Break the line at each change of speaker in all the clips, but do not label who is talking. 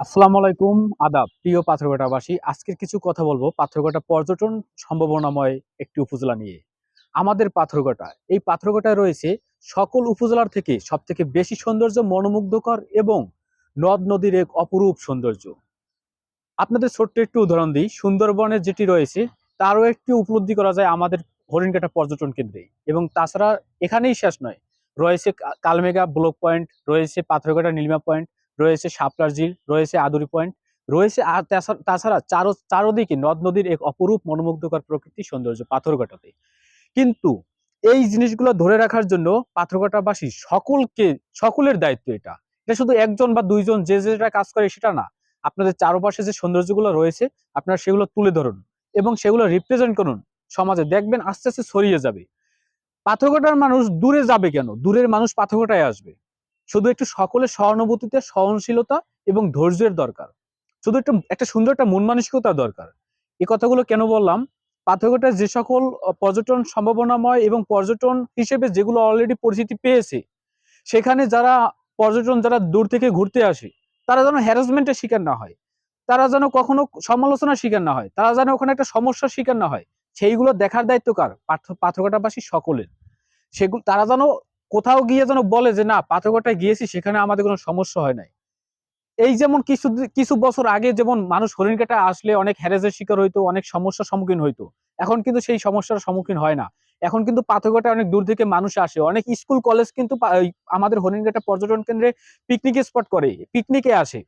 আসসালামু আলাইকুম, আদাব, প্রিয় পাথরঘাটাবাসী। আজকের কিছু কথা বলব পাথরঘাটা পর্যটন সম্ভাবনাময় একটি উপজেলা নিয়ে। আমাদের পাথরঘাটা, এই পাথরঘাটায় রয়েছে সকল উপজেলার থেকে সব থেকে বেশি সৌন্দর্য মনোমুগ্ধকর এবং নদ নদীর এক অপরূপ সৌন্দর্য। আপনাদের ছোট্ট একটু উদাহরণ দিই। সুন্দরবনের যেটি রয়েছে, তারও একটি উপলব্ধি করা যায় আমাদের হরিণঘাটা পর্যটন কেন্দ্রে। এবং তাছাড়া এখানেই শেষ নয়, রয়েছে কা- কালমেঘা ব্লক পয়েন্ট, রয়েছে পাথরঘাটা নীলিমা পয়েন্ট রয়েছে শাপলার ঝিল রয়েছে আদুরি পয়েন্ট, রয়েছে আর তাছাড়া চারো, চারোদিকে নদ নদীর এক অপরূপ মনোমুগ্ধকর প্রকৃতি সৌন্দর্য পাথরঘাটাতে। কিন্তু এই জিনিসগুলো ধরে রাখার জন্য পাথরঘাটাবাসী সকলকে, সকলের দায়িত্ব এটা। এটা শুধু একজন বা দুইজন যে যেটা কাজ করে সেটা না। আপনাদের চারপাশে যে সৌন্দর্যগুলো রয়েছে, আপনারা সেগুলো তুলে ধরুন এবং সেগুলো রিপ্রেজেন্ট করুন সমাজে। দেখবেন আস্তে আস্তে ছড়িয়ে যাবে। পাথরঘাটার মানুষ দূরে যাবে কেন? দূরের মানুষ পাথরঘাটায় আসবে। শুধু একটু সকলের সহানুভূতিতে সহনশীলতা এবং ধৈর্যের দরকার। শুধু একটু, একটা সুন্দর একটা মন মানসিকতার দরকার। এই কথাগুলো কেন বললাম? পাথরঘাটার যে সকল পর্যটন সম্ভাবনাময় এবং পর্যটন হিসেবে যেগুলো অলরেডি পরিচিতি পেয়েছে, সেখানে যারা পর্যটন, যারা দূর থেকে ঘুরতে আসে, তারা যেন হ্যারাসমেন্টের শিকার না হয়। তারা যেন কখনো সমালোচনার শিকার না হয়। তারা যেন ওখানে একটা সমস্যার শিকার না হয়। সেইগুলো দেখার দায়িত্ব কার? পাথ- পাথরঘাটাবাসী সকলের। সেগুলো তারা যেন কোথাও গিয়ে যেন বলে যে, না পাথরঘাটায় গিয়েছি, সেখানে আমাদের কোনো সমস্যা হয় নাই। এই যেমন কিছু কিছু বছর আগে যেমন মানুষ হরিণঘাটা আসলে অনেক হ্যারেজের শিকার হইতো, অনেক সমস্যার সম্মুখীন হইতো। এখন কিন্তু সেই সমস্যার সম্মুখীন হয় না। এখন কিন্তু পাথরঘাটায় অনেক দূর থেকে মানুষ আসে। অনেক স্কুল, কলেজ কিন্তু আমাদের হরিণঘাটা পর্যটন কেন্দ্রে পিকনিক স্পট করে পিকনিকে আসে।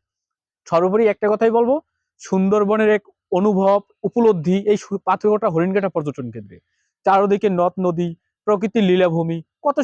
সর্বোপরি একটা কথাই বলব, সুন্দরবনের এক অনুভব, উপলব্ধি এই পাথরঘাটা হরিণঘাটা পর্যটন কেন্দ্রে। চারদিকে নদ, নদী, প্রকৃতির লীলাভূমি, কত